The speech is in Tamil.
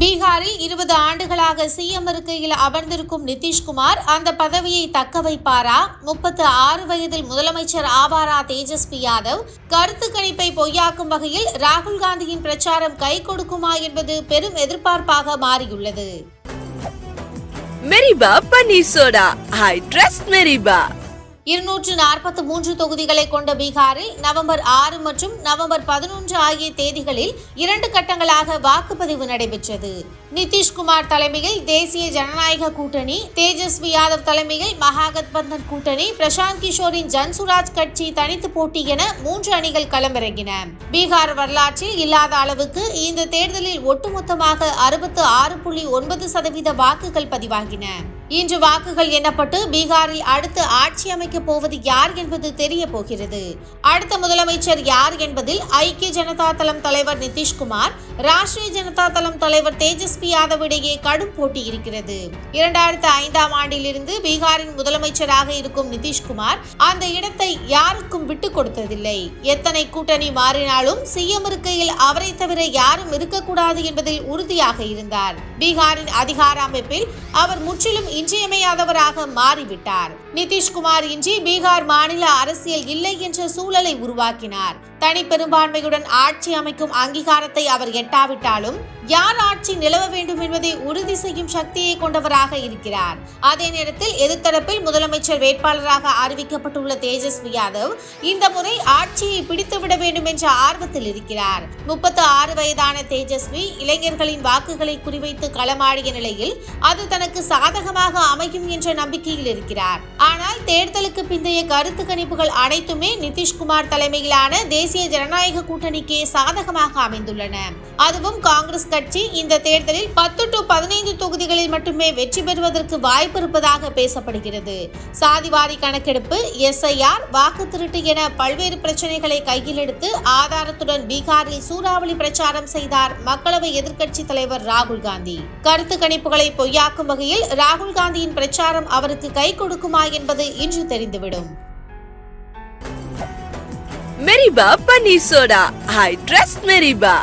பீகாரில் இருபது ஆண்டுகளாக சிஎம் இருக்கையில் அமர்ந்திருக்கும் நிதிஷ்குமார் அந்த பதவியை தக்க வைப்பாரா? முப்பத்து ஆறு வயதில் முதலமைச்சர் ஆவாரா தேஜஸ்வி யாதவ்? கருத்து கணிப்பை பொய்யாக்கும் வகையில் ராகுல் காந்தியின் பிரச்சாரம் கை கொடுக்குமா என்பது பெரும் எதிர்பார்ப்பாக மாறியுள்ளது. மெரிபா பன்னீர் சோடா. ஐ ட்ரஸ்ட் மெரிபா இருநூற்று நாற்பத்தி மூன்று தொகுதிகளை கொண்ட பீகாரில் நவம்பர் ஆறு மற்றும் நவம்பர் பதினொன்று ஆகிய தேதிகளில் இரண்டு கட்டங்களாக வாக்குப்பதிவு நடைபெற்றது. நிதிஷ்குமார் தலைமையில் தேசிய ஜனநாயக கூட்டணி தேஜஸ்வி யாதவ் தலைமையில் மகாகத்பந்தன் கூட்டணி பிரசாந்த் கிஷோரின் ஜன்சுராஜ் கட்சி தனித்து போட்டி என மூன்று அணிகள் களமிறங்கின. பீகார் வரலாற்றில் இல்லாத அளவுக்கு இந்த தேர்தலில் ஒட்டுமொத்தமாக அறுபத்து ஆறு புள்ளி ஒன்பது சதவீத வாக்குகள் பதிவாகின. இன்று வாக்குகள் எண்ணப்பட்டு பீகாரில் அடுத்து ஆட்சி அமைக்கப் போவது யார் என்பது தெரிய போகிறது. அடுத்த முதலமைச்சர் யார் என்பதில் ஐக்கிய ஜனதா தளம் தலைவர் நிதிஷ்குமார் ராஷ்டிரிய ஜனதா தளம் தலைவர் தேஜஸ்வி யாதவ் இடையே கடும் போட்டி இருக்கிறது. இரண்டாயிரத்து ஐந்தாம் ஆண்டிலிருந்து பீகாரின் முதலமைச்சராக இருக்கும் நிதிஷ்குமார் அந்த இடத்தை யாருக்கும் விட்டுக் கொடுத்ததில்லை. எத்தனை கூட்டணி மாறினாலும் சிஎம் இருக்கையில் அவரை தவிர யாரும் இருக்கக்கூடாது என்பதில் உறுதியாக இருந்தார். பீகாரின் அதிகார அமைப்பில் அவர் முற்றிலும் இன்றியமையாதவராக மாறிவிட்டார். நிதிஷ்குமார் இன்றி பீகார் மாநில அரசியல் இல்லை என்ற சூழலை உருவாக்கினார். தனி பெரும்பான்மையுடன் ஆட்சி அமைக்கும் அங்கீகாரத்தை அவர் எட்டாவிட்டாலும் யார் ஆட்சி நிலவ வேண்டும் என்பதை உறுதி செய்யும் சக்தியை கொண்டவராக இருக்கிறார். அதே நேரத்தில் எதிர்த்தரப்பில் முதலமைச்சர் வேட்பாளராக அறிவிக்கப்பட்டுள்ள தேஜஸ்வி யாதவ் இந்த முறை ஆட்சியை பிடித்துவிட வேண்டும் என்ற ஆர்வத்தில் இருக்கிறார். முப்பத்து ஆறு வயதான தேஜஸ்வி இளைஞர்களின் வாக்குகளை குறிவைத்து களமாடிய நிலையில் அது தனக்கு சாதகமாக அமையும் என்ற நம்பிக்கையில் இருக்கிறார். ஆனால் தேர்தலுக்கு பிந்தைய கருத்து கணிப்புகள் அனைத்துமே நிதிஷ்குமார் தலைமையிலான தேசிய ஜனநாயக கூட்டணிக்கே சாதகமாக அமைந்துள்ளன. அதுவும் காங்கிரஸ் கட்சி இந்த தேர்தலில் பத்து டு பதினைந்து தொகுதிகளில் மட்டுமே வெற்றி பெறுவதற்கு வாய்ப்பு இருப்பதாக பேசப்படுகிறது. சாதிவாரி கணக்கெடுப்பு எஸ்ஐஆர் வாக்கு திருட்டு என பல்வேறு பிரச்சனைகளை கையில் எடுத்து ஆதாரத்துடன் பீகாரில் சூறாவளி பிரச்சாரம் செய்தார் மக்களவை எதிர்க்கட்சி தலைவர் ராகுல் காந்தி. கருத்து கணிப்புகளை பொய்யாக்கும் வகையில் ராகுல் காந்தியின் பிரச்சாரம் அவருக்கு கை கொடுக்குமா என்பது இன்று தெரிந்துவிடும். மெரிபா பன்னீர் சோடா ஐ ட்ரஸ்ட் மெரிபா